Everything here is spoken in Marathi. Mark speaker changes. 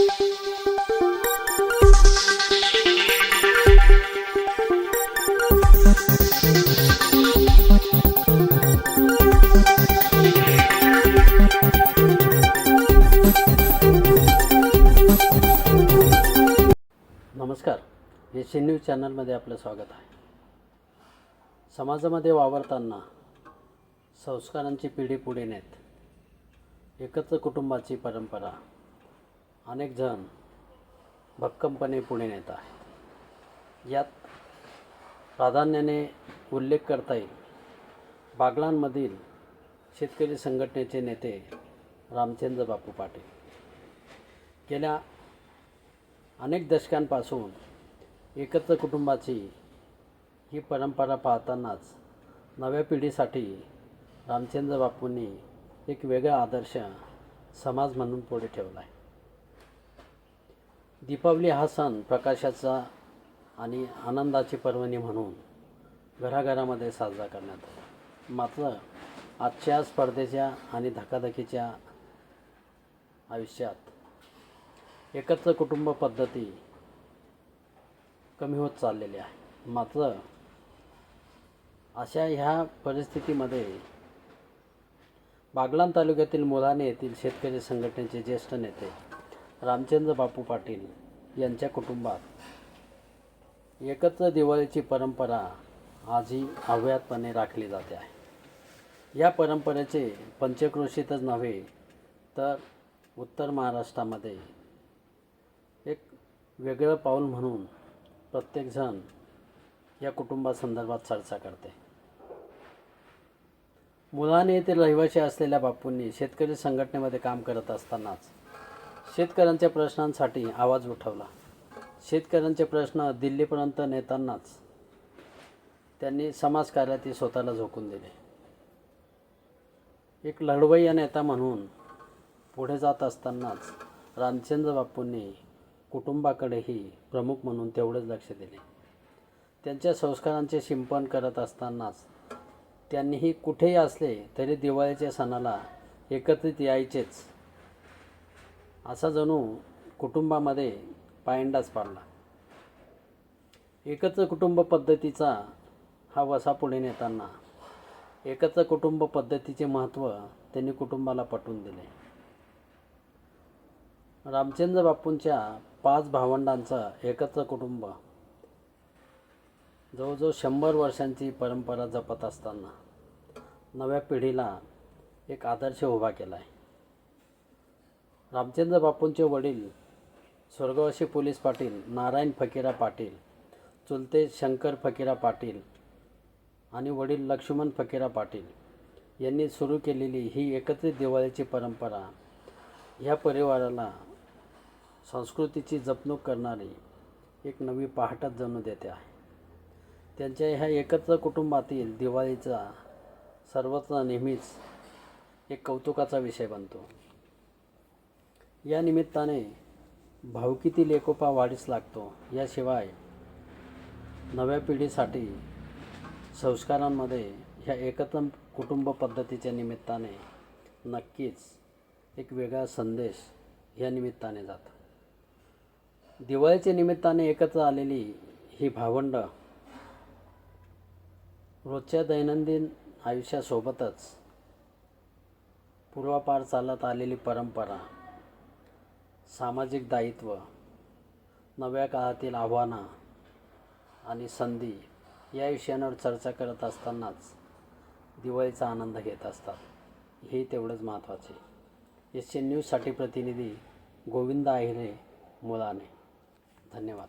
Speaker 1: नमस्कार. एस न्यूज चॅनलमध्ये आपलं स्वागत आहे. समाजामध्ये वावरताना संस्कारांची पिढी पुढे नेत एकत्र कुटुंबाची परंपरा अनेक जण भक्कमपणे पुढे नेत आहे यात प्राधान्याने उल्लेख करता येईल बागलांमधील शेतकरी संघटनेचे नेते रामचंद्र बापू पाटील. गेल्या अनेक दशकांपासून एकत्र कुटुंबाची ही परंपरा पाहतानाच नव्या पिढीसाठी रामचंद्र बापूंनी एक वेगळा आदर्श समाज म्हणून पुढे ठेवला आहे. दीपावली हा सण प्रकाशाचा आणि आनंदाची पर्वणी म्हणून घराघरामध्ये साजरा करण्यात आला. मात्र आजच्या स्पर्धेच्या आणि धकाधकीच्या आयुष्यात एकत्र कुटुंब पद्धती कमी होत चाललेली आहे. मात्र अशा ह्या परिस्थितीमध्ये बागलाण तालुक्यातील मुलाने येथील शेतकरी संघटनेचे ज्येष्ठ नेते रामचंद्र बापू पाटील यांच्या कुटुंबात. एकत्र दिवाळीची परंपरा आजही अव्यातपणे राखली जाते आहे. या परंपरेचे पंचक्रोशीतच नव्हे तर उत्तर महाराष्ट्रामध्ये एक वेगळं पाऊल म्हणून प्रत्येकजण या कुटुंबासंदर्भात चर्चा करते. मुलाने येथील रहिवासी असलेल्या बापूंनी शेतकरी संघटनेमध्ये काम करत असतानाच शेतकऱ्यांच्या प्रश्नांसाठी आवाज उठवला. शेतकऱ्यांचे प्रश्न दिल्लीपर्यंत नेतानाच त्यांनी समाजकार्यातही स्वतःला झोकून दिले. एक लढवय्या नेता म्हणून पुढे जात असतानाच रामचंद्र बापूंनी कुटुंबाकडेही प्रमुख म्हणून तेवढेच लक्ष दिले. त्यांच्या संस्कारांचे शिंपण करत असतानाच त्यांनीही कुठेही असले तरी दिवाळीच्या सणाला एकत्रित यायचेच असा जणू कुटुंबामध्ये पायंडाच पाडला. एकत्र कुटुंब पद्धतीचा हा वसा पुढे नेताना एकत्र कुटुंब पद्धतीचे महत्त्व त्यांनी कुटुंबाला पटवून दिले. रामचंद्र बापूंच्या पाच भावंडांचं एकत्र कुटुंब जवळजवळ शंभर वर्षांची परंपरा जपत असताना नव्या पिढीला एक आदर्श उभा केला आहे रामचंद्र बापूंचे वडील स्वर्गवासी पोलीस पाटील नारायण फकीरा पाटील चुलते शंकर फकीरा पाटील आणि वडील लक्ष्मण फकीरा पाटील यांनी सुरू केलेली ही एकत्रित दिवाळीची परंपरा ह्या परिवाराला संस्कृतीची जपणूक करणारी एक नवी पहाटच जणू देते आहे. त्यांच्या ह्या एकत्र कुटुंबातील दिवाळीचा सर्वत्र नेहमीच एक कौतुकाचा विषय बनतो. या निमित्ताने भावकीतील एकोपा वाढीस लागतो. याशिवाय नव्या पिढीसाठी संस्कारांमध्ये ह्या एकत्र कुटुंब पद्धतीच्या निमित्ताने नक्कीच एक वेगळा संदेश या निमित्ताने जातो. दिवाळीच्या निमित्ताने एकत्र आलेली ही भावंड रोजच्या दैनंदिन आयुष्यासोबतच पूर्वापार चालत आलेली परंपरा सामाजिक दायित्व नव्या काळातील आव्हानं आणि संधी या विषयांवर चर्चा करत असतानाच दिवाळीचा आनंद घेत असतात. हे तेवढंच महत्त्वाचे. एस एन न्यूजसाठी प्रतिनिधी गोविंद आहिरे मुलाने. धन्यवाद.